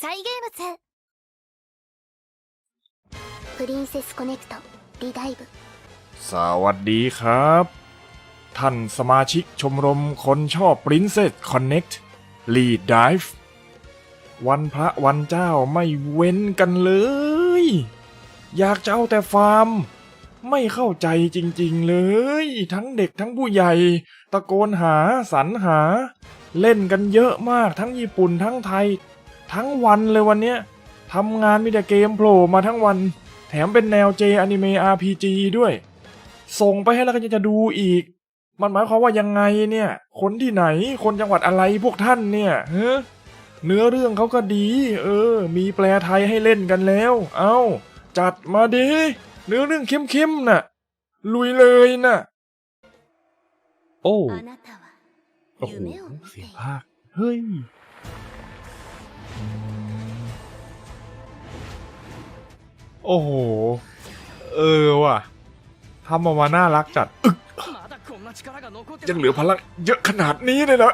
サイゲームズプリンセスコネクトリダイブ สวัสดีครับ ท่านสมาชิกชมรมคนชอบ Princess Connect Lead Dive วันพระวันเจ้าไม่เว้นกันเลย อยากจะเอาแต่ฟาร์ม ไม่เข้าใจจริงๆเลย ทั้งเด็กทั้งผู้ใหญ่ ตะโกนหาสรรหา เล่นกันเยอะมากทั้งญี่ปุ่นทั้งไทย ทั้งวันเลยวันนี้ทำงานมีแต่เกมโผล่มาทั้งวัน แถมเป็นแนว J อนิเมะ RPG ด้วย ส่งไปให้แล้วก็ยังจะดูอีก มันหมายความว่ายังไงเนี่ย คนที่ไหนคนจังหวัดอะไรพวกท่านเนี่ยเฮ้เนื้อเรื่องเขาก็ดี เออ มีแปลไทยให้เล่นกันแล้ว เอา้า จัดมาดีเนื้อเรื่องเข้มๆนะ่ะ ลุยเลยนะ่ะ โอ้ โอ้โห เสียงภาค เฮ้ย โอ้โห เออว่ะทำออกมาน่ารักจัดอึกยังเหลือพลังเยอะขนาดนี้เลยนะ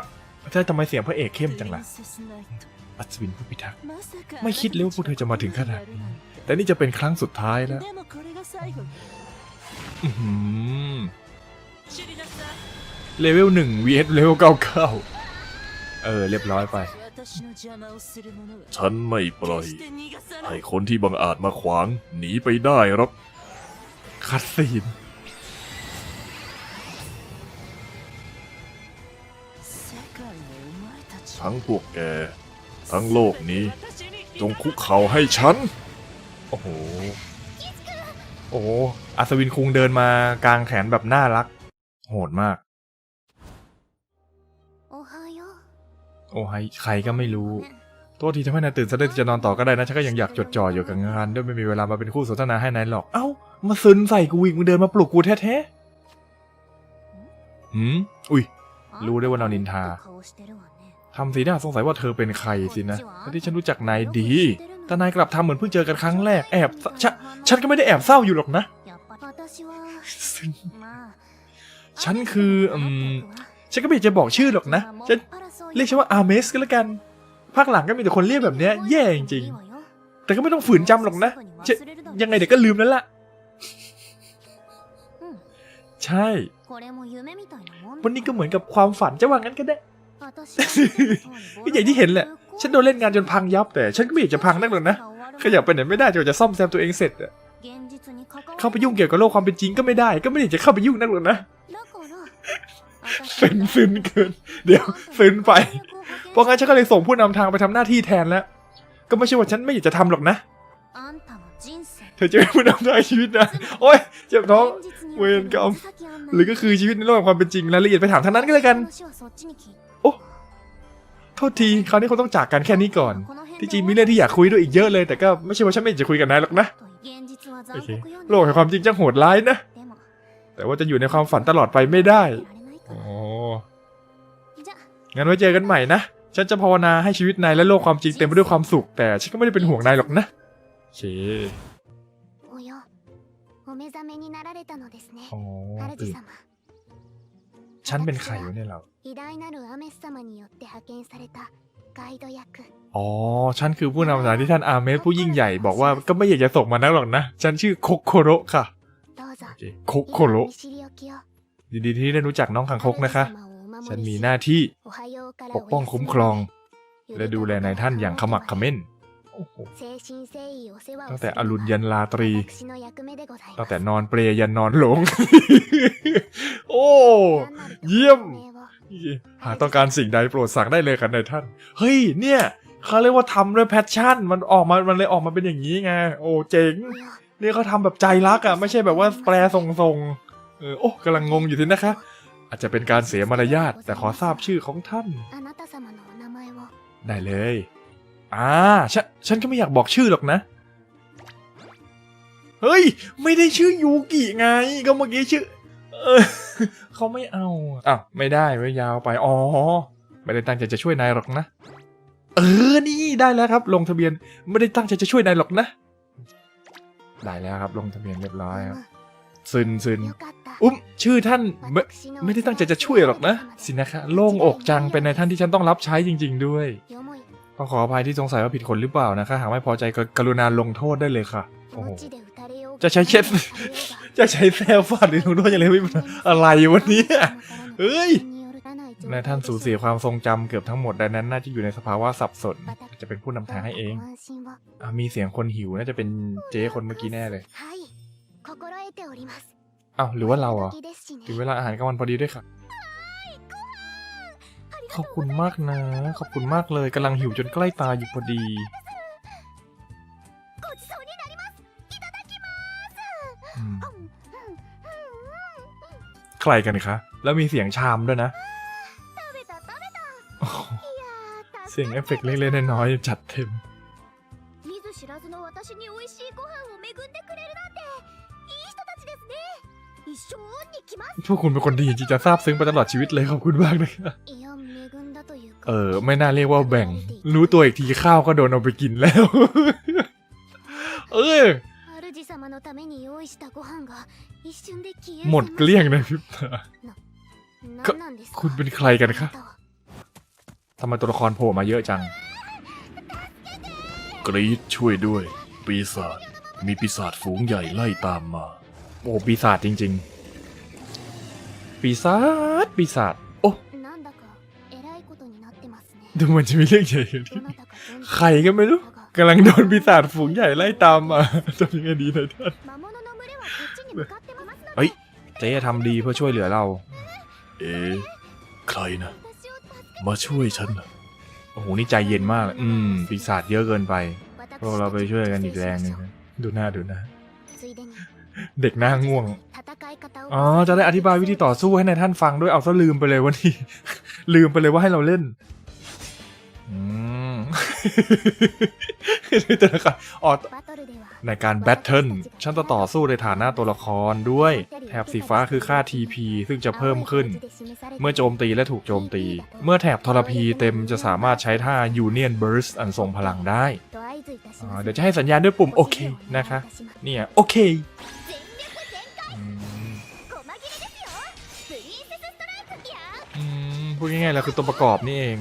ใช่ทำไมเสียงพระเอกเข้มจังล่ะ อัศวินผู้พิทักษ์ ไม่คิดเลยว่าพวกเธอจะมาถึงขนาดนี้ แต่นี่จะเป็นครั้งสุดท้ายแล้วอื้อหือเลเวลหนึ่ง vs เลเวลเก้าเก้าเออ เรียบร้อยไป ฉันไม่ปล่อย ให้คนที่บังอาจมาขวาง หนีไปได้หรอกคัดซีนทั้งพวกแก ทั้งโลกนี้ จงคุกเข่าให้ฉัน โอ้โห โอ้โหอัศวินคุงเดินมากลางแขนแบบน่ารัก โหดมาก อ้ยใครก็ไม่รู้โทษทีทำให้นายตื่นซะได้ที่จะนอนต่อก็ได้นะฉันก็ยังอยากจดจ่ออยู่กับงานด้วยไม่มีเวลามาเป็นคู่สนทนาให้นายหรอก เอ้า มาซึนใส่กูอีกมึงเดินมาปลุกกูแท้ๆหืมอุ้ย รู้ได้ว่าเรานินทาทำสีหน้าสงสัยว่าเธอเป็นใครสินะแต่ที่ฉันรู้จักนายดี แต่นายกลับทำเหมือนเพิ่งเจอกันครั้งแรก แอบฉะฉันก็ไม่ได้แอบเศร้าอยู่หรอกนะซึนฉันคืออืมฉันก็ไม่อยากจะบอกชื่อหรอกนะ ฉัน เรียกฉันว่าอาเมสก็แล้วกัน ภาคหลังก็มีแต่คนเรียกแบบเนี้ยแย่จริงๆ แต่ก็ไม่ต้องฝืนจำหรอกนะจะยังไงเดี๋ยวก็ลืมแล้วล่ะ ใช่ วันนี้ก็เหมือนกับความฝันจะว่างั้นก็ได้ก็อย่างที่เห็นแหละ ฉันโดนเล่นงานจนพังยับแต่ ฉันก็ไม่อยากจะพังนักหรอกนะ ขยับไปไหนไม่ได้จนกว่าจะซ่อมแซมตัวเองเสร็จอะเข้าไปยุ่งเกี่ยวกับโลกความเป็นจริงก็ไม่ได้ ก็ไม่ได้จะเข้าไปยุ่งนักหรอกนะ ซึนซึนเกิน เดี๋ยวซึนไป เพราะงั้นฉันก็เลยส่งผู้นำทางไปทำหน้าที่แทนแล้ว ก็ไม่ใช่ว่าฉันไม่อยากจะทำหรอกนะ เธอจะเป็นผู้นำทางชีวิตนะ โอ๊ยเจ็บท้อง เวรกรรม หรือก็คือชีวิตในโลกแห่งความเป็นจริงรายละเอียดไปถามทางนั้นก็แล้วกันโทษทีคราวนี้คงต้องจากกันแค่นี้ก่อน ที่จริงมีเรื่องที่อยากคุยด้วยอีกเยอะเลย แต่ก็ไม่ใช่ว่าฉันไม่อยากจะคุยกับนายหรอกนะโอเคโลกแห่งความจริงจังโหดร้ายนะ แต่ว่าจะอยู่ในความฝันตลอดไปไม่ได้ โอ้งั้นไว้เจอกันใหม่นะ ฉันจะภาวนาให้ชีวิตนายและโลกความจริงเต็มไปด้วยความสุข แต่ฉันก็ไม่ได้เป็นห่วงนายหรอกนะโอเคโอ้ฉันเป็นใครวะเนี่ยเราอ๋อ ฉันคือผู้นำสายที่ท่านอาเมสผู้ยิ่งใหญ่บอกว่าก็ไม่อยากจะส่งมานักหรอกนะ ฉันชื่อโคโคโรค่ะโคโคโร ยินดีที่ได้รู้จักน้องคังคกนะคะ ฉันมีหน้าที่ปกป้องคุ้มครอง และดูแลนายท่านอย่างขมักเขม้นโอ้โหตั้ตั้งงแต่แต่ออรุรุณณยัยันนลาลาตตรีรี ตั้ตั้งงแต่แต่นอนเปรยยันนอนหลง โอ้ เยี่เยี่ยยมมหากต้องการสิ่งใดโปรดสั่งได้เลยค่ะนายท่าน เฮ้ย เนี่ยเขาเรียกว่าทำด้วยแพชชั่น มันออกมา มันเลยออกมาเป็นอย่างนี้ไง โอ้ เจ๋งเนี่ยเขาทำแบบใจรักอะ ไม่ใช่แบบว่าแปลทรงๆ เออโอ้กำลังงงอยู่ทีนะคะ อาจจะเป็นการเสียมารยาทแต่ขอทราบชื่อของท่านได้เลย อ่าฉันฉันก็ไม่อยากบอกชื่อหรอกนะ เฮ้ย ไม่ได้ชื่อยูกิไง ก็เมื่อกี้ชื่อ เออเขาไม่เอาอะไม่ได้ไม่ยาวไป อ๋อ ไม่ได้ตั้งใจจะช่วยนายหรอกนะ เออ นี่ได้แล้วครับ ลงทะเบียน ไม่ได้ตั้งใจจะช่วยนายหรอกนะ ได้แล้วครับ ลงทะเบียนเรียบร้อยครับ ซึนซึนอุ้มชื่อท่านไม่ไม่ได้ตั้งใจจะช่วยหรอกนะ สินะคะโล่งอกจังเป็นในท่านที่ฉันต้องรับใช้จริง ๆ ด้วยก็ขออภัยที่สงสัยว่าผิดคนหรือเปล่านะคะ หากไม่พอใจก็กรุณาลงโทษได้เลยค่ะโอ้จะใช้เช็ดจะใช้แซวฟาดหรือลงโทษอย่างไรไม่อะไรวันนี้เอ้ยนายท่านสูญเสียความทรงจำเกือบทั้งหมดดังนั้นน่าจะอยู่ในสภาวะสับสน จะเป็นผู้นำทางให้เองอมีเสียงคนหิวน่าจะเป็นเจ๊คนเมื่อกี้แน่เลย อ้าวหรือว่าเราอะถึงเวลาอาหารกลางวันพอดีด้วยค่ะ ขอบคุณมากนะ ขอบคุณมากเลยกำลังหิวจนใกล้ตาอยู่พอดีใครกันคะ แล้วมีเสียงชามด้วยนะ เสียงเอฟเฟกเล็กๆน้อยๆจัดเต็ม พวกคุณเป็นคนดีจริงจะซาบซึ้งไปตลอดชีวิตเลยขอบคุณมากนะครับเออ ไม่น่าเรียกว่าแบ่ง รู้ตัวอีกทีข้าวก็โดนเอาไปกินแล้ว เออหมดเกลี้ยงนะพิบตาคุณเป็นใครกันคะทำไมตัวละครโผล่มาเยอะจัง กรีดช่วยด้วย ปีศาจมีปีศาจฝูงใหญ่ไล่ตามมา โอ้ปีศาจจริง ๆ ปีศาจปีศาจโอ้ดูมันจะมีเรื่องใหญ่อยู่ที่ใครก็ไม่รู้กำลังโดนปีศาจฝูงใหญ่ไล่ตามมาทำยังไงดีนะท่านเฮ้ยเจ๊จะทำดีเพื่อช่วยเหลือเรา เอ๋ใครนะ มาช่วยฉันนะโอ้โหนี่ใจเย็นมาก อืมปีศาจเยอะเกินไปพวกเราไปช่วยกันอีกแรงนึงดูหน้าดูหน้า เด็กหน้าง่วง อ๋อ จะได้อธิบายวิธีต่อสู้ให้นายท่านฟังด้วย เอาซะลืมไปเลยวันนี้ ลืมไปเลยว่าให้เราเล่น อืมแต่ละครอ๋ในการแบทเทิลฉันจะต่อสู้ในฐานะตัวละครด้วย แถบสีฟ้าคือค่า TP ซึ่งจะเพิ่มขึ้น เมื่อโจมตีและถูกโจมตี เมื่อแถบทรพีเต็มจะสามารถใช้ท่า Union Burst อันทรงพลังได้ เดี๋ยวจะให้สัญญาณด้วยปุ่มโอเคนะคะ เนี่ยโอเค พูดง่ายๆแล้วคือตัวประกอบนี่เอง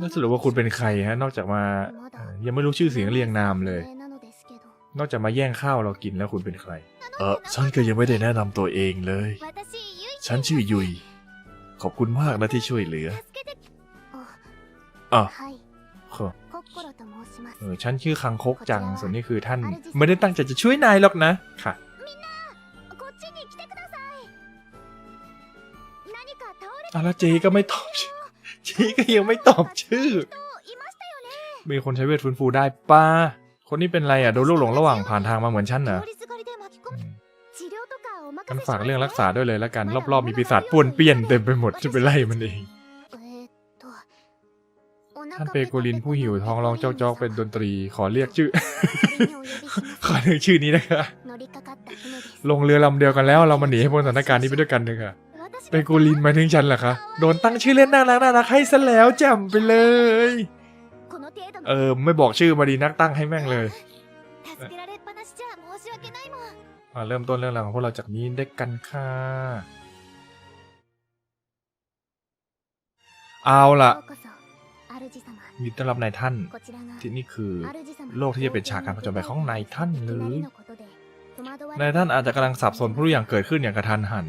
น่าสรุปว่าคุณเป็นใครฮะ นอกจากมา ยังไม่รู้ชื่อเสียงเรียงนามเลย นอกจากมาแย่งข้าวเรากินแล้วคุณเป็นใคร เออฉันก็ยังไม่ได้แนะนำตัวเองเลย ฉันชื่อยุย ขอบคุณมากนะที่ช่วยเหลืออะเออฉันชื่อคังคกจัง ส่วนนี้คือท่าน ไม่ได้ตั้งใจจะช่วยนายหรอกนะ ค่ะ อาแล้วเจก็ไม่ตอบชื่อเจก็ยังไม่ตอบชื่อ มีคนใช้เวทฟื้นฟูได้ป้า คนนี้เป็นไรอะโดนลูกหลงระหว่างผ่านทางมาเหมือนฉันเหรอกันฝากเรื่องรักษาด้วยเลยแล้วกัน รอบๆมีปีศาจป่วนเปลี่ยนเต็มไปหมดจะไปไล่มันเองท่านเปโกลินผู้หิวท้องร้องเจ้าจอกเป็นดนตรีขอเรียกชื่อ ขอเรียกชื่อนี้นะคะ ลงเรือลำเดียวกันแล้วเรามาหนีให้พ้นสถานการณ์นี้ไปด้วยกันเถอะค่ะ เปโกลินมายถึงฉันเหรอคะ โดนตั้งชื่อเล่นน่ารักน่ารักให้ซะแล้วจำไปเลย เออไม่บอกชื่อมาดีนักตั้งให้แม่งเลยมาเริ่มต้นเรื่องราวของพวกเราจากนี้ได้กันค่ะ เอาละยินต้อนรับนายท่าน ที่นี่คือโลกที่จะเป็นฉากการผจญภัยของนายท่านหรือนายท่านอาจจะกำลังสับสนเพราะอย่างเกิดขึ้นอย่างกระทันหัน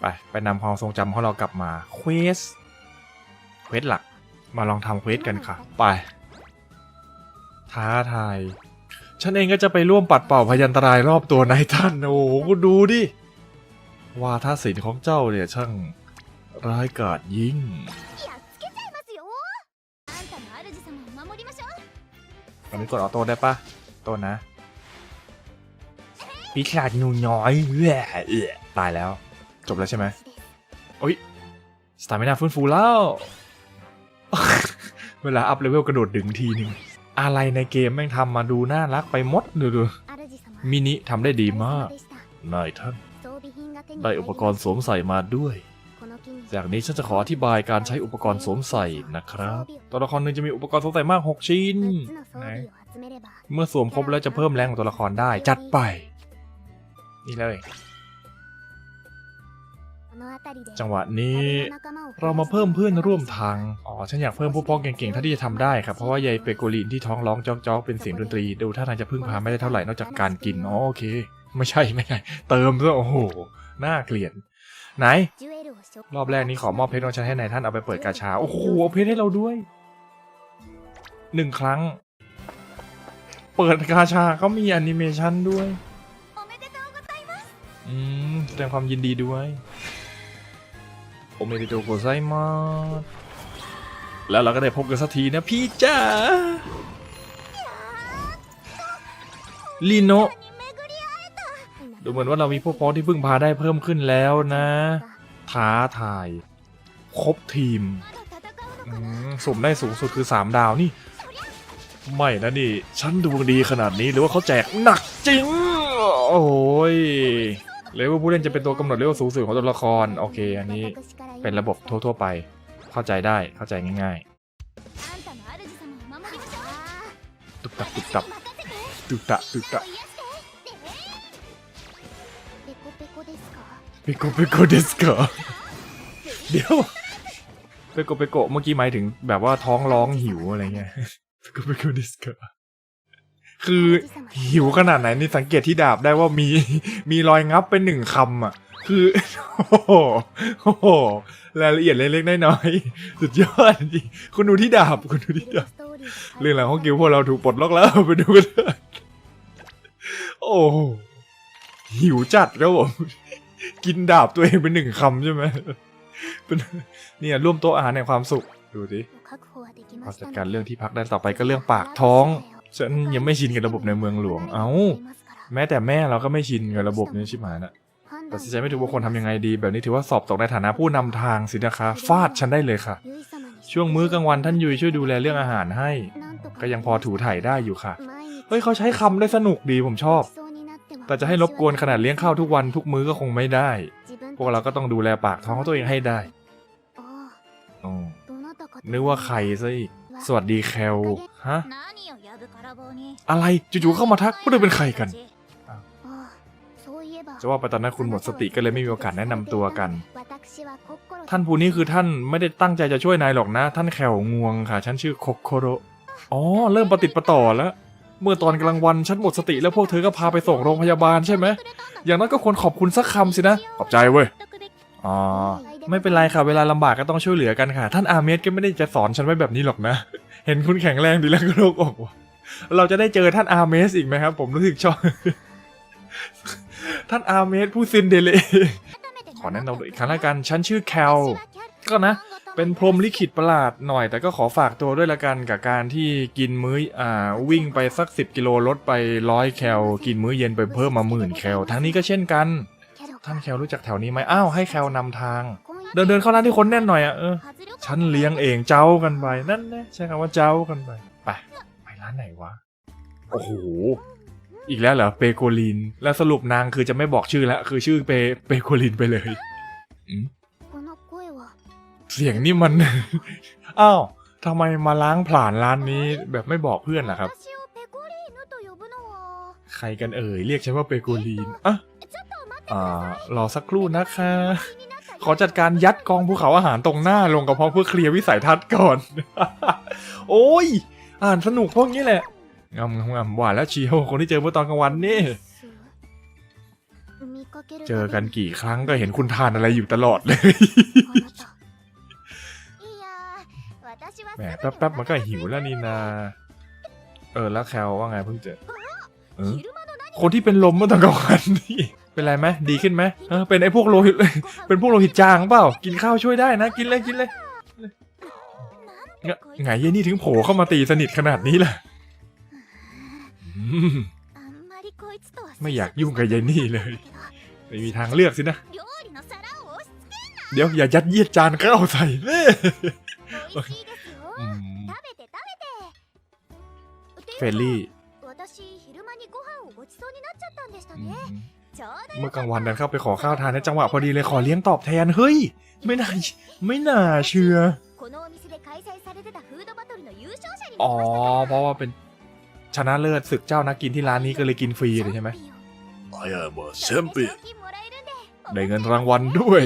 ไป ไปนำความทรงจำของเรากลับมาเควสเควสหลัก มาลองทำเควสกันค่ะ ไป ท้าทาย ฉันเองก็จะไปร่วมปัดเป่าพยันตรายรอบตัวนายท่าน โอ้โหดูดิ ว่าท่าศิลของเจ้าเนี่ยช่างร้ายกาจยิ่งตอนนี้กดออโต้ได้ปะโตันะ ปีศาจหนูน้อยเอื้อเตายแล้ว จบแล้วใช่ไหมโอ้ยสตาร์ไม่น่าฟื้นฟูแล้ว เวลาอัพเลเวลกระโดดดึงทีนึง อะไรในเกมแม่งทำมาดูน่ารักไปมดดูดูมินิทำได้ดีมากนายท่าน ได้อุปกรณ์สวมใส่มาด้วย จากนี้ฉันจะขออธิบายการใช้อุปกรณ์สวมใส่นะครับ ตัวละครหนึ่งจะมีอุปกรณ์สวมใส่มาก 6 ชิ้น เมื่อสวมครบแล้วจะเพิ่มแรงของตัวละครได้ จัดไป นี่เลยこのจังหวะนี้เรามาเพิ่มเพื่อนร่วมทาง อ๋อ ฉันอยากเพิ่มพวกพ้องเก่งๆเท่าที่จะทำได้ครับ เพราะว่ายายเปโกลีนที่ท้องร้องจอกๆเป็นเสียงดนตรี ดูท่าทางจะพึ่งพาไม่ได้เท่าไหร่นอกจากการกิน อ๋อโอเค ไม่ใช่ไม่ใช่เติมซะโอ้โห น่าเกลียดไหน รอบแรกนี้ขอมอบเพชรของฉันให้นายท่านเอาไปเปิดกาชา โอ้โหเอาเพชรให้เราด้วยหนึ่งครั้ง เปิดกาชาก็มีแอนิเมชันด้วย อืมแสดงความยินดีด้วยโอเมริโตโกไซมาแล้วเราก็ได้พบกันสักทีนะพี่จ้าลีโนดูเหมือนว่าเรามีพวกพ้องที่พึ่งพาได้เพิ่มขึ้นแล้วนะท้าทาย ครบทีมมสุ่มได้สูงสุดคือ 3 ดาวนี่ ไม่นะนี่ ฉันดวงดีขนาดนี้หรือว่าเขาแจกหนักจริง โอ้ย เลเวลผู้เล่นจะเป็นตัวกำหนดเลเวลสูงสุดของตัวละคร โอเค อันนี้เป็นระบบทั่ว ๆ ไป เข้าใจได้ เข้าใจง่ายๆ ตุกตับตุกตับตุกตะตุกตะเปโกเปโกเดสกาเดี๋ยวเปโกเปโกเมื่อกี้หมายถึงแบบว่าท้องร้องหิวอะไรเงี้ยเปโกเปโกเดสกา คือหิวขนาดไหนนี่สังเกตที่ดาบได้ว่ามีมีรอยงับเป็นหนึ่งคำอะ คือโอ้โหโอ้โหรายละเอียดเล็กๆน้อยๆสุดยอดจริงคุณดูที่ดาบคุณดูที่ดาบเรื่องราวของกิวพวกเราถูกปลดล็อกแล้วไปดูกันเลยโอ้โหหิวจัดครับผมกินดาบตัวเองเป็นหนึ่งคำใช่ไหมเป็นเนี่ยร่วมโต๊ะอาหารในความสุขดูสิพอจัดการเรื่องที่พักได้ต่อไปก็เรื่องปากท้อง ฉันยังไม่ชินกับระบบในเมืองหลวง เอ้า แม้แต่แม่เราก็ไม่ชินกับระบบนี้ชิบหายนะแต่สินใจไม่ถูกว่าควรทำยังไงดี แบบนี้ถือว่าสอบตกในฐานะผู้นำทางสินะคะฟาดฉันได้เลยค่ะ ช่วงมื้อกลางวันท่านยุยช่วยดูแลเรื่องอาหารให้ ก็ยังพอถูถ่ายได้อยู่ค่ะ เฮ้ยเขาใช้คำได้สนุกดีผมชอบ แต่จะให้รบกวนขนาดเลี้ยงข้าวทุกวันทุกมื้อก็คงไม่ได้ พวกเราก็ต้องดูแลปากท้องของตัวเองให้ได้อ๋อนึกว่าใครซะอีก สวัสดีแคล ฮะ อะไรจู่ๆเข้ามาทักพวกเธอเป็นใครกัน จะว่าไปตอนนั้นคุณหมดสติก็เลยไม่มีโอกาสแนะนำตัวกัน ท่านผู้นี้คือท่านไม่ได้ตั้งใจจะช่วยนายหรอกนะ ท่านแขวงวงค่ะ ฉันชื่อโคโคโรอ๋อ เริ่มประติดประต่อแล้ว เมื่อตอนกลางวันฉันหมดสติแล้วพวกเธอก็พาไปส่งโรงพยาบาลใช่ไหม อย่างนั้นก็ควรขอบคุณสักคำสินะ ขอบใจเว้ย อ๋อ ไม่เป็นไรค่ะ เวลาลำบากก็ต้องช่วยเหลือกันค่ะ ท่านอาเมสก็ไม่ได้จะสอนฉันไว้แบบนี้หรอกนะ เห็นคุณแข็งแรงดีแล้วก็โลกอกว่ะ เราจะได้เจอท่านอาร์เมสอีกไหมครับ ผมรู้สึกชอบ ท่านอาร์เมสผู้ซินเดเลขอแนะนำตัวอีกครั้งละกัน ฉันชื่อแคล ก็นะ เป็นพรมลิขิตประหลาดหน่อย แต่ก็ขอฝากตัวด้วยละกันกับการที่กินมื้ออ่า วิ่งไปสักสิบกิโลลดไปร้อยแคล กินมื้อเย็นไปเพิ่มมาหมื่นแคล ทั้งนี้ก็เช่นกัน ท่านแคลรู้จักแถวนี้ไหมอ้าวให้แคลนำทาง เดินเดินเข้าร้านที่คนแน่นหน่อยอะเออฉันเลี้ยงเองเจ้ากันไป นั่นนะใช้คำว่าเจ้ากันไป ไปานไหนวะ โอ้โห อีกแล้วเหรอ เปโกลิน แล้วสรุปนางคือจะไม่บอกชื่อแล้ว คือชื่อเปเปโกลินไปเลยอืมเสียงนี่มัน อ้าวทำไมมาล้างผลาญร้านนี้แบบไม่บอกเพื่อนล่ะครับ ใครกันเอ่ย เรียกฉันว่าเปโกลินอะอ่ารอสักครู่นะคะ ขอจัดการยัดกองภูเขาอาหารตรงหน้าลงกระเพาะเพื่อเคลียร์วิสัยทัศน์ก่อน โอ้ย อ่านสนุกพวกนี้แหละงำงำงำหวานแล้วเชียวคนที่เจอเมื่อตอนกลางวันนี่ เจอกันกี่ครั้งก็เห็นคุณทานอะไรอยู่ตลอดเลยแหมแป๊บๆมันก็หิวแล้วนี่นา เออแล้วแคลว่าไงเพิ่งเจอเออคนที่เป็นลมเมื่อตอนกลางวันนี่เป็นไรไหมดีขึ้นไหมเออเป็นไอ้พวกโลหิตเป็นพวกโลหิตจางเปล่า กินข้าวช่วยได้นะ กินเลยกินเลย ไงไงเยนี่ถึงโผล่เข้ามาตีสนิทขนาดนี้ล่ะอืมไม่อยากยุ่งกับยายนี่เลย ไม่มีทางเลือกสินะ เดี๋ยวอย่ายัดเยียดจานข้าวใส่เน่อืมเฟรนลี่อืมเมื่อกลางวันดันเข้าไปขอข้าวทานในจังหวะพอดีเลยขอเลี้ยงตอบแทน เฮ้ย ไม่น่าไม่น่าเชื่อ อ๋อ เพราะว่าเป็นชนะเลิศศึกเจ้านักกินที่ร้านนี้ก็เลยกินฟรีเลยใช่ไหม I am a champion ได้เงินรางวัลด้วย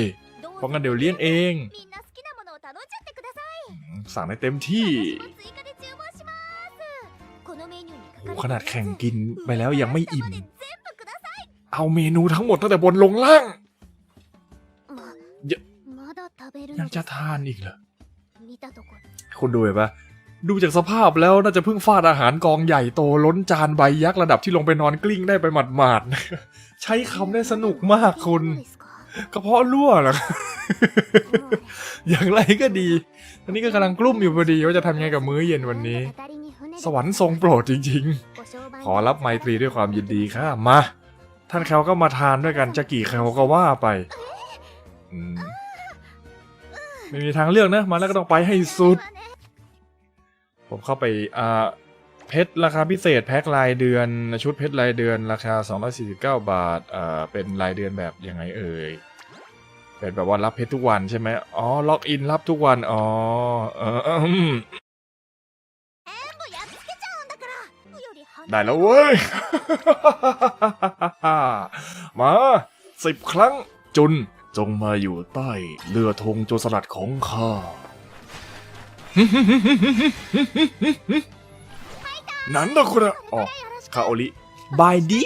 เพราะงั้นเดี๋ยวเลี้ยงเอง みんな好きなものを頼んじゃってください สั่งได้เต็มที่ 私も追加で注文しますこのメニューに書かれている โอ้ขนาดแข่งกินไปแล้วยังไม่อิ่ม まで全部くださ เอาเมนูทั้งหมดตั้งแต่บนลงล่าง いまいやまだ食べる ยั の งจะทานอีกเหรอ 見たところ คุณดูเห็นปะดูจากสภาพแล้วน่าจะเพิ่งฟาดอาหารกองใหญ่โตล้นจานใบยักษ์ระดับที่ลงไปนอนกลิ้งได้ไปหมาดๆ ใช้คำได้สนุกมากคุณกระเพาะรั่วหรออย่างไรก็ดีตอนนี้ก็กำลังกลุ้มอยู่พอดีว่าจะทำยังไงกับมื้อเย็นวันนี้ สวรรค์ทรงโปรดจริงๆ ขอรับไมตรีด้วยความยินดีค่ะ มา ท่านเขาก็มาทานด้วยกันจะกี่เขาก็ว่าไป ไม่มีทางเลือกนะมาแล้วก็ต้องไปให้สุด ผมเข้าไปอ่าเพชรราคาพิเศษแพ็คลายเดือนชุดเพชรลายเดือนราคา 249 บาทอ่าเป็นลายเดือนแบบยังไงเอ่ยเป็นแบบว่ารับเพชรทุกวันใช่ไหมอ๋อล็อกอินรับทุกวันอ๋อได้แล้วเว้ย มาสิบครั้งจุน จงมาอยู่ใต้เรือธงโจรสลัดของข้า นั้นนะคุณอะอ๋คาโอริบายดี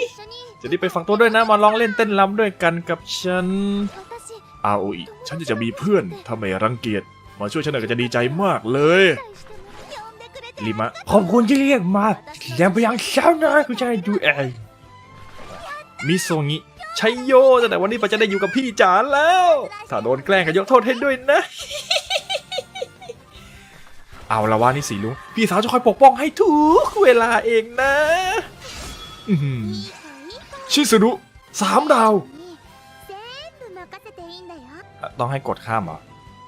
จะได้ไปฟังตัวด้วยนะ มาลองเล่นเต้นรำด้วยกันกับฉันอาโออิฉันจะจะมีเพื่อนถ้าไม่รังเกียจ มาช่วยฉันหน่อยก็จะดีใจมากเลยลิมะ ขอบคุณที่เรียกมาแสดไปยังเช้านะคุณชายดูเองมิโซงิ ชัยโยแต่วันนี้ปาจะได้อยู่กับพี่จ๋าแล้ว ถ้าโดนแกล้งก็ยกโทษให้ด้วยนะ เอาละว่านี่สีลุงพี่สาวจะคอยปกป้องให้ทุกเวลาเองนะชิสุรุสามดาว ต้องให้กดข้ามเหรอ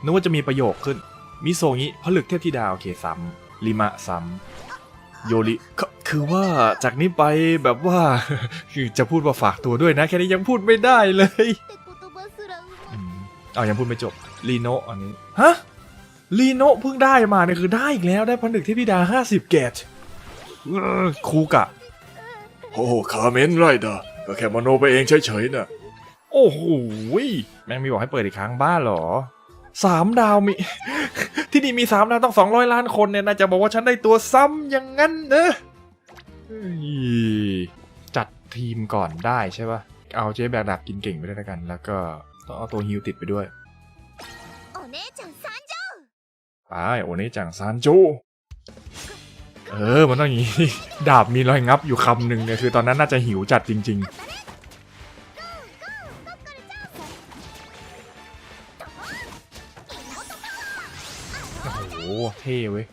นึกว่าจะมีประโยคขึ้น มิโซงิผลึกเทพธิดา โอเคซ้ำลิมะซ้ำโยริ คือว่าจากนี้ไปแบบว่า คือจะพูดว่าฝากตัวด้วยนะ แค่นี้ยังพูดไม่ได้เลยเอายังพูดไม่จบลีโนอันนี้ฮะลีโนเพิ่งได้มาเนี่ยคือได้อีกแล้วได้พันดึกที่พีดาห้าสิบเกตคูกะโอ้คาเมนไรเดอร์ก็แค่มโนไปเองเฉยๆนะโอ้โหแม่งมีบอกให้เปิดอีกครั้งบ้าหรอสามดาวมี ที่นี่มีสามดาวต้องสองร้อยล้านคนเนี่ยน่าจะบอกว่าฉันได้ตัวซ้ำอย่างนั้นเนอะ จัดทีมก่อนได้ใช่ปะเอาเจ๊แบกดาบกินเก่งไปด้ยแล้วกัน แล้วก็ต้องเอาตัวฮิวติดไปด้วยไปโอเนจังซานจูเออ มันต้องอย่างนี้ ดาบมีรอยงับอยู่คำหนึ่งเนี่ยคือตอนนั้นน่าจะหิวจัดจริง ๆ โอ้โหเท่เว้ย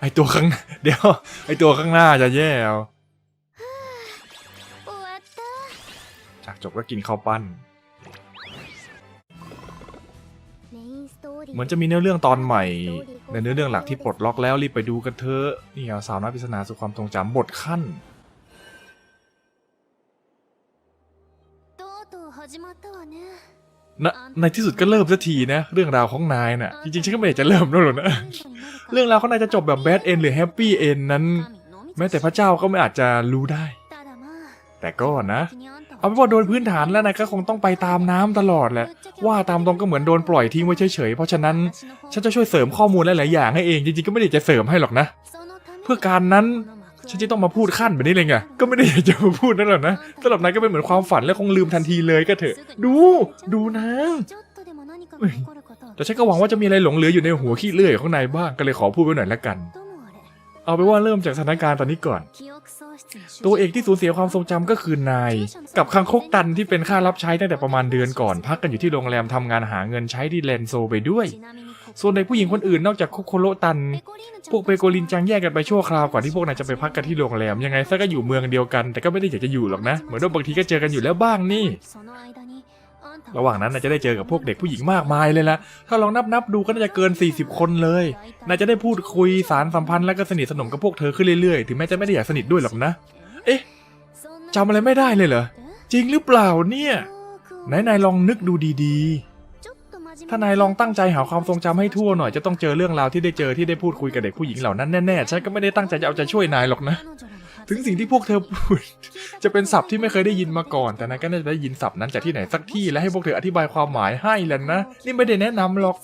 ไอตัวข้างเดี๋ยว ไอตัวข้างหน้าจะแย่เอาจากจบก็กินข้าวปั้น เหมือนจะมีเนื้อเรื่องตอนใหม่ ในเนื้อเรื่องหลักที่ปลดล็อกแล้วรีบไปดูกันเถอะนี่เอาสาวน้อปริศนาสู่ความทรงจำบทขั้น นะในที่สุดก็เริ่มสักทีนะ เรื่องราวของนายน่ะ จริงๆฉันก็ไม่อยากจะเริ่มแล้วหรอกนะ เรื่องราวของนายจะจบแบบแบดเอนหรือแฮปปี้เอนนั้น แม้แต่พระเจ้าก็ไม่อาจจะรู้ได้ แต่ก็นะ เอาเป็นว่าโดยพื้นฐานแล้วนายก็คงต้องไปตามน้ำตลอดแหละ ว่าตามตรงก็เหมือนโดนปล่อยทิ้งไว้เฉยๆ เพราะฉะนั้นฉันจะช่วยเสริมข้อมูลหลายๆอย่างให้เอง จริงๆก็ไม่ได้จะเสริมให้หรอกนะ เพื่อการนั้น ฉันจะต้องมาพูดขั้นแบบนี้เลยไง ก็ไม่ได้อยากจะมาพูดนั่นหรอกนะสำหรับนายก็เป็นเหมือนความฝันและคงลืมทันทีเลยก็เถอะ ดู ดูนะแต่ฉันก็หวังว่าจะมีอะไรหลงเหลืออยู่ในหัวขี้เลื่อยของนายบ้าง ก็เลยขอพูดไว้หน่อยละกัน เอาไปว่าเริ่มจากสถานการณ์ตอนนี้ก่อน ตัวเอกที่สูญเสียความทรงจำก็คือนาย กับคังคกตันที่เป็นค่ารับใช้ตั้งแต่ประมาณเดือนก่อน พักกันอยู่ที่โรงแรมทำงานหาเงินใช้ที่แลนโซไปด้วย ส่วนในผู้หญิงคนอื่นนอกจากโคโคโรตัน พวกเปโกลินจังแยกกันไปชั่วคราวก่อนที่พวกนั้นจะไปพักกันที่โรงแรมยังไงซะก็อยู่เมืองเดียวกัน แต่ก็ไม่ได้อยากจะอยู่หรอกนะ เหมือนว่าบางทีก็เจอกันอยู่แล้วบ้างนี่ ระหว่างนั้นนายจะได้เจอกับพวกเด็กผู้หญิงมากมายเลยละถ้าลองนับนับดูก็น่าจะเกิน 40 คนเลยนายจะได้พูดคุยสารสัมพันธ์และก็สนิทสนมกับพวกเธอขึ้นเรื่อยๆถึงแม้จะไม่ได้อยากสนิทด้วยหรอกนะ เอ๊ะจำอะไรไม่ได้เลยเหรอจริงหรือเปล่าเนี่ยไหนนายลองนึกดูดีๆ ถ้านายลองตั้งใจหาความทรงจำให้ทั่วหน่อยจะต้องเจอเรื่องราวที่ได้เจอที่ได้พูดคุยกับเด็กผู้หญิงเหล่านั้นแน่ๆฉันก็ไม่ได้ตั้งใจจะเอาใจช่วยนายหรอกนะ ถึงสิ่งที่พวกเธอพูด จะเป็นศัพท์ที่ไม่เคยได้ยินมาก่อน แต่นายก็น่าจะได้ยินศัพท์นั้นจากที่ไหนสักที่และให้พวกเธออธิบายความหมายให้แล้วนะ นี่ไม่ได้แนะนำหรอก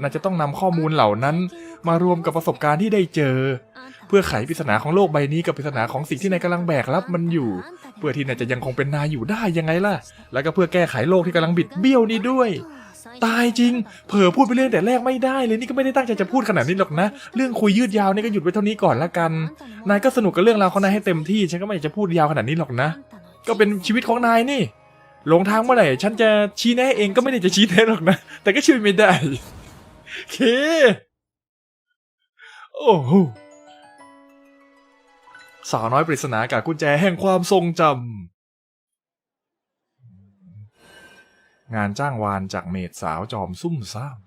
น่าจะต้องนำข้อมูลเหล่านั้น มารวมกับประสบการณ์ที่ได้เจอ เพื่อไขปริศนาของโลกใบนี้กับปริศนาของสิ่งที่นายกำลังแบกรับมันอยู่ เพื่อที่นายจะยังคงเป็นนายอยู่ได้ยังไงล่ะ แล้วก็เพื่อแก้ไขโลกที่กำลังบิดเบี้ยวนี้ด้วย ตายจริง เผลอพูดไปเรื่องแต่แรกไม่ได้เลยนี่ก็ไม่ได้ตั้งใจจะพูดขนาดนี้หรอกนะ เรื่องคุยยืดยาวนี่ก็หยุดไว้เท่านี้ก่อนละกัน นายก็สนุกกับเรื่องราวของนายให้เต็มที่ ฉันก็ไม่อยากจะพูดยาวขนาดนี้หรอกนะ ก็เป็นชีวิตของนายนี่ หลงทางเมื่อไหร่ฉันจะชี้แนะเองก็ไม่ได้จะชี้แนะหรอกนะ แต่ก็ช่วยไม่ได้โอเคโอ้โหสาวน้อยปริศนากับกุญแจแห่งความทรงจำ งานจ้างวานจากเมดสาวจอมซุ่มซ่าม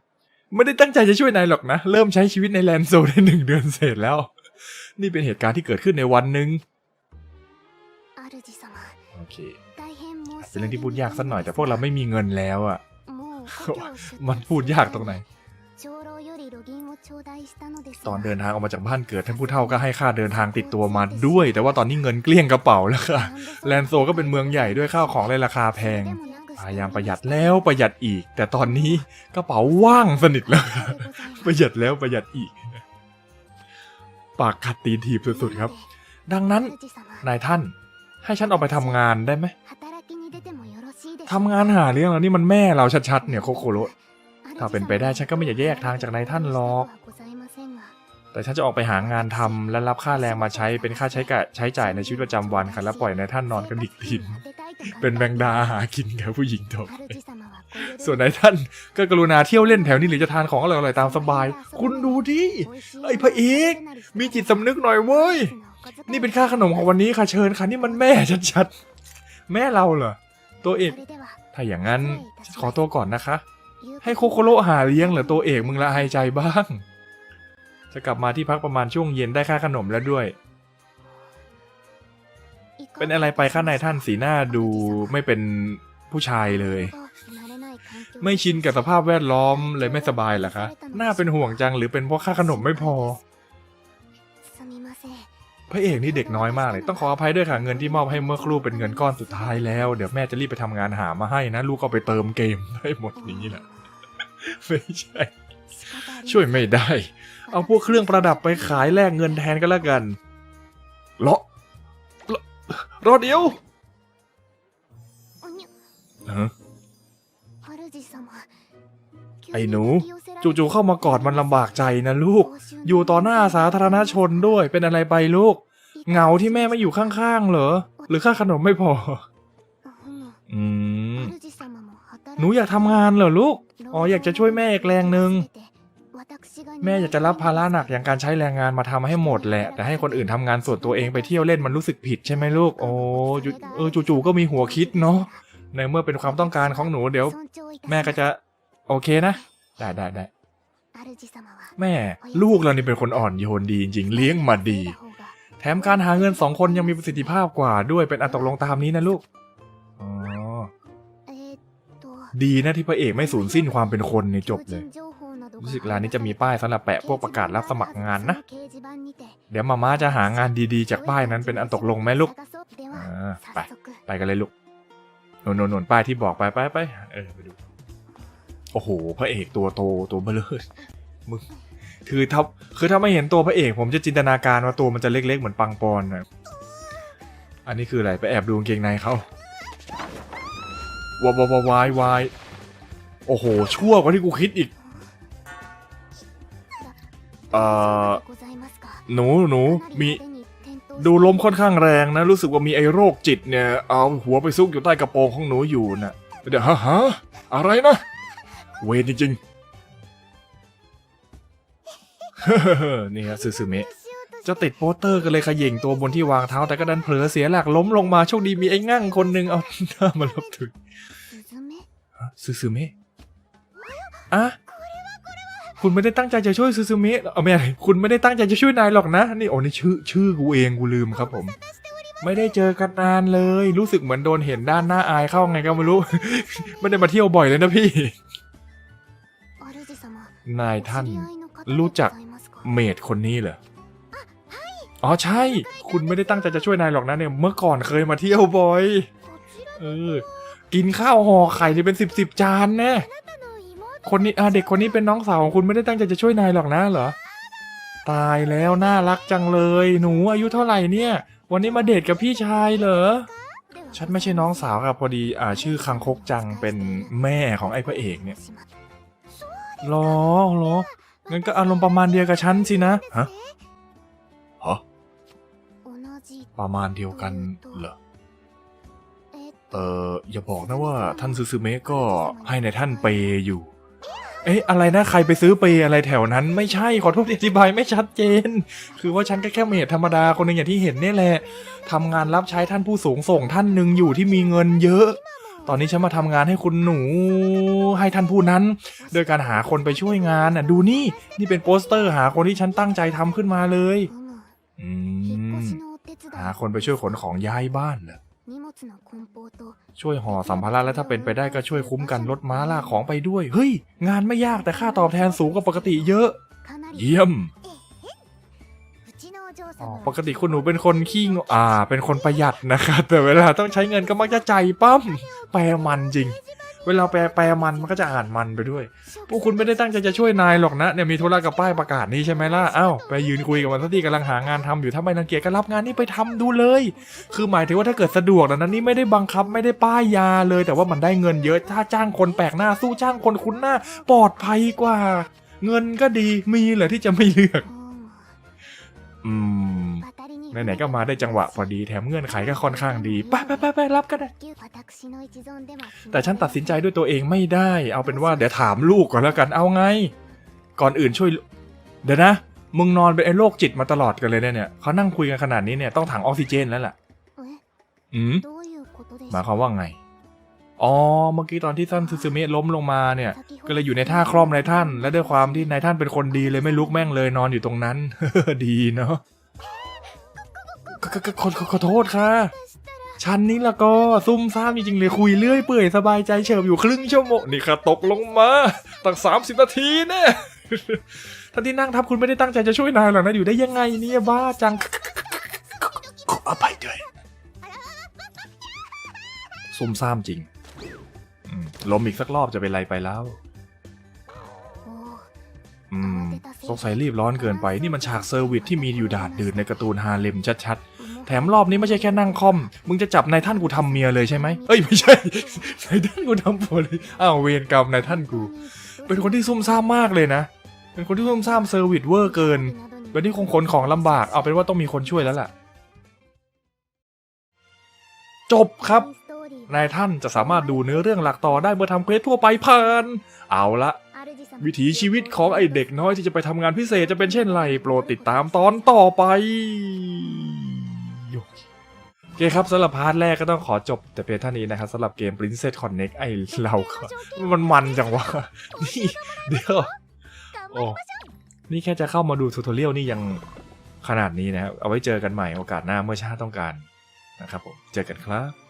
ไม่ได้ตั้งใจจะช่วยนายหรอกนะ เริ่มใช้ชีวิตในแลนโซได้หนึ่งเดือนเสร็จแล้ว นี่เป็นเหตุการณ์ที่เกิดขึ้นในวันหนึ่งโอเคเป็นเรื่องที่พูดยากสักหน่อยแต่พวกเราไม่มีเงินแล้วอะมันพูดยากตรงไหน ตอนเดินทางออกมาจากบ้านเกิดท่านผู้เฒ่าก็ให้ค่าเดินทางติดตัวมาด้วย แต่ว่าตอนนี้เงินเกลี้ยงกระเป๋าแล้วค่ะ แลนโซก็เป็นเมืองใหญ่ด้วยข้าวของเลยราคาแพง พยายามประหยัดแล้วประหยัดอีก แต่ตอนนี้กระเป๋าว่างสนิทแล้วค่ะประหยัดแล้วประหยัดอีก ปากกัดตีนถีบสุดๆครับ ดังนั้นนายท่านให้ฉันออกไปทำงานได้ไหมทำงานหาเลี้ยงแล้วนี่มันแม่เราชัดๆเนี่ยโคโคโรถ้าเป็นไปได้ฉันก็ไม่อยากแยกทางจากนายท่านหรอก แต่ฉันจะออกไปหางานทำและรับค่าแรงมาใช้เป็นค่าใช้กะใช้จ่ายในชีวิตประจำวันค่ะแล้วปล่อยนายท่านนอนกันดิกทินเป็นแมงดาหากินกับผู้หญิงต่อไปส่วนนายท่านก็กรุณาเที่ยวเล่นแถวนี้หรือจะทานของอร่อยๆตามสบาย คุณดูดิไอ้พระเอกมีจิตสำนึกหน่อยเว้ยนี่เป็นค่าขนมของวันนี้ค่ะเชิญค่ะนี่มันแม่ชัดๆแม่เราเหรอตัวเอกถ้าอย่างนั้นฉันขอตัวก่อนนะคะ ให้โคโคโรหาเลี้ยงเหรอตัวเอกมึงละอายใจบ้าง จะกลับมาที่พักประมาณช่วงเย็นได้ค่าขนมแล้วด้วย เป็นอะไรไปข้างในท่านสีหน้าดูไม่เป็นผู้ชายเลย ไม่ชินกับสภาพแวดล้อมเลยไม่สบายเหรอคะ น่าเป็นห่วงจังหรือเป็นเพราะค่าขนมไม่พอ พระเอกนี่เด็กน้อยมากเลย ต้องขออภัยด้วยค่ะ เงินที่มอบให้เมื่อครู่เป็นเงินก้อนสุดท้ายแล้ว เดี๋ยวแม่จะรีบไปทำงานหามาให้นะ ลูกก็เอาไปเติมเกมได้หมดอย่างนี้แหละ ไม่ใช่ ช่วยไม่ได้ เอาพวกเครื่องประดับไปขายแลกเงินแทนก็แล้วกันรอรอรอเดียวไอ้หนู จู่ๆเข้ามากอดมันลำบากใจนะลูก อยู่ต่อหน้าสาธารณชนด้วยเป็นอะไรไปลูก เหงาที่แม่ไม่อยู่ข้างๆเหรอ หรือค่าขนมไม่พอ อืมหนูอยากทำงานเหรอลูก อ๋ออยากจะช่วยแม่อีกแรงหนึ่ง แม่อยากจะรับภาระหนักอย่างการใช้แรงงานมาทำให้หมดแหละ แต่ให้คนอื่นทำงานส่วนตัวเองไปเที่ยวเล่นมันรู้สึกผิดใช่ไหมลูก โอ้จู่เออจู่ๆก็มีหัวคิดเนาะในเมื่อเป็นความต้องการของหนูเดี๋ยว แม่ก็จะ โอเคนะ ได้ได้ได้แม่ลูกเรานี่เป็นคนอ่อนโยนดีจริงๆเลี้ยงมาดี แถมการหาเงินสองคนยังมีประสิทธิภาพกว่าด้วยเป็นอันตกลงตามนี้นะลูกอ๋อดีนะที่พระเอกไม่สูญสิ้นความเป็นคนในจบเลย รู้สึกร้านนี้จะมีป้ายสำหรับแปะพวกประกาศรับสมัครงานนะ เดี๋ยวมาม่าจะหางานดีๆ จากป้ายนั้นเป็นอันตกลงไหมลูกอ่าไปไปกันเลยลูกโนนโนนโนนป้ายที่บอกไปไปไปเออไปดู โอ้โห พระเอกตัวโตตัวเบลอมึงคือถ้าคือถ้าไม่เห็นตัวพระเอก ผมจะจินตนาการว่าตัวมันจะเล็กๆ เหมือนปังปอนนะอันนี้คืออะไรไปแอบดูกางเกงในเขาวายวายวายวายโอ้โห ชั่วกว่าที่กูคิดอีก เอ่อหนูหนูมีดูลมค่อนข้างแรงนะ รู้สึกว่ามีไอ้โรคจิตเนี่ย เอาหัวไปซุกอยู่ใต้กระโปรงของหนูอยู่นะเดี๋ยวฮะฮะอะไรนะ เวรจริงๆนี่ครับซูซูเมะจะติดโปสเตอร์กันเลยขย่งตัวบนที่วางเท้าแต่ก็ดันเผลอเสียหลักล้มลงมาโชคดีมีไอ้งั่งคนหนึ่งเอาหน้ามาลบถึงฮะซูซูเมะอะ คุณไม่ได้ตั้งใจจะช่วยซูซูมะเอาไม่ใช่คุณไม่ได้ตั้งใจจะช่วยนายหรอกนะ นี่โอ้นี่ชื่อชื่อกูเองกูลืมครับผม ไม่ได้เจอกันนานเลย รู้สึกเหมือนโดนเห็นด้านหน้าอายเข้าไงก็ไม่รู้ ไม่ได้มาเที่ยวบ่อยเลยนะพี่ นายท่านรู้จักเมดคนนี้เหรออ๋อใช่ คุณไม่ได้ตั้งใจจะช่วยนายหรอกนะเนี่ยเมื่อก่อนเคยมาเที่ยวบ่อย เออ กินข้าวห่อไข่นี่เป็นสิบสิบจานแน่ คนนี้เด็กคนนี้เป็นน้องสาวของคุณไม่ได้ตั้งใจจะช่วยนายหรอกนะเหรอ ตายแล้วน่ารักจังเลย หนูอายุเท่าไหร่เนี่ย วันนี้มาเดทกับพี่ชายเหรอ ฉันไม่ใช่น้องสาวครับพอดีอ่าชื่อคังคกจังเป็นแม่ของไอ้พระเอกเนี่ยหรอหรองั้นก็อารมณ์ประมาณเดียวกับฉันสินะฮะฮะประมาณเดียวกันเหรอเอออย่าบอกนะว่าท่านซูซูเมะก็ให้ในท่านเปย์อยู่ อ๊ะอะไรนะใครไปซื้อเปอะไรแถวนั้น ไม่ใช่ขอโทษที่อธิบายไม่ชัดเจน คือว่าฉันก็แค่เมดธรรมดาคนหนึ่งอย่างที่เห็นนี่แหละทำงานรับใช้ท่านผู้สูงส่งท่านหนึ่งอยู่ที่มีเงินเยอะ ตอนนี้ฉันมาทำงานให้คุณหนูให้ท่านผู้นั้น โดยการหาคนไปช่วยงานน่ะดูนี่นี่เป็นโปสเตอร์หาคนที่ฉันตั้งใจทำขึ้นมาเลยอืมหาคนไปช่วยขนของย้ายบ้านเหรอ ช่วยห่อสัมภาระและถ้าเป็นไปได้ก็ช่วยคุ้มกันรถม้าลากของไปด้วย เฮ้ย งานไม่ยากแต่ค่าตอบแทนสูงกว่าปกติเยอะ เยี่ยมอ๋อปกติคุณหนูเป็นคนขี้งอ่า เป็นคนประหยัดนะคะแต่เวลาต้องใช้เงินก็มักจะใจปั้มแปรมันจริง เวลาแปลแปลมันมันก็จะอ่านมันไปด้วย พวกคุณไม่ได้ตั้งใจจะช่วยนายหรอกนะเนี่ยมีธุระกับป้ายประกาศนี้ใช่ไหมล่ะเอ้าไปยืนคุยกับมันสักทีกำลังหางานทำอยู่ถ้าไม่รังเกียจก็รับงานนี้ไปทำดูเลย คือหมายถึงว่าถ้าเกิดสะดวกนะนั้นนี่ไม่ได้บังคับไม่ได้ป้ายยาเลย แต่ว่ามันได้เงินเยอะถ้าจ้างคนแปลกหน้าสู้จ้างคนคุ้นหน้า ปลอดภัยกว่า เงินก็ดีมีเหรอที่จะไม่เลือก อืมไหนๆก็มาได้จังหวะพอดีแถมเงื่อนไขก็ค่อนข้างดีไปไปไปไปรับก็ได้ แต่ฉันตัดสินใจด้วยตัวเองไม่ได้ เอาเป็นว่าเดี๋ยวถามลูกก่อนแล้วกันเอาไง ก่อนอื่นช่วย เดี๋ยวนะ มึงนอนเป็นไอ้โรคจิตมาตลอดกันเลยเนี่ยเขานั่งคุยกันขนาดนี้เนี่ยต้องถังออกซิเจนแล้วล่ะ อืมหมายความว่าไง อ๋อ เมื่อกี้ตอนที่ท่านซูซูเมะล้มลงมาเนี่ย ก็เลยอยู่ในท่าคล่อมนายท่าน และด้วยความที่นายท่านเป็นคนดีเลยไม่ลุกแม่งเลยนอนอยู่ตรงนั้น ดีเนาะขอโทษค่ะ ฉันนี่ละก็ซุ่มซ่ามจริงๆเลยคุยเรื่อยเปื่อยสบายใจเฉิบอยู่ครึ่งชั่วโมงนี่ค่ะตกลงมา ตั้งสามสิบนาทีแน่ท่านที่นั่งทับคุณไม่ได้ตั้งใจจะช่วยนายหรอกนะอยู่ได้ยังไงเนี่ยบ้าจังขออภัยด้วยซุ่มซ่ามจริง ล้มอีกสักรอบจะเป็นไรไปแล้ว อืม สงสัยรีบร้อนเกินไป นี่มันฉากเซอร์วิสที่มีอยู่ดาดดื่นในการ์ตูนฮาเลมชัดๆ แถมรอบนี้ไม่ใช่แค่นั่งคอม มึงจะจับนายท่านกูทำเมียเลยใช่ไหมเอ้ยไม่ใช่ นายท่านกูทำผัวเลย อ้าวเวรกรรมนายท่านกู เป็นคนที่ซุ่มซ่ามมากเลยนะ เป็นคนที่ซุ่มซ่ามเซอร์วิสเวอร์เกินเป็นที่คงขนของลำบาก เอาเป็นว่าต้องมีคนช่วยแล้วล่ะ จบครับ นายท่านจะสามารถดูเนื้อเรื่องหลักต่อได้เมื่อทำเควสทั่วไปผ่าน เอาละวิถีชีวิตของไอเด็กน้อยที่จะไปทำงานพิเศษจะเป็นเช่นไรโปรดติดตามตอนต่อไปโอเคครับสำหรับพาร์ทแรกก็ต้องขอจบแต่เพียงเท่านี้นะครับสำหรับเกม Princess Connect ไอเราก็มันมันจังวะ นี่เดี๋ยวโอ้นี่แค่จะเข้ามาดูทูทอเรียลนี่ยังขนาดนี้นะครับ เอาไว้เจอกันใหม่โอกาสหน้าเมื่อชาติต้องการนะครับผม เจอกันครับ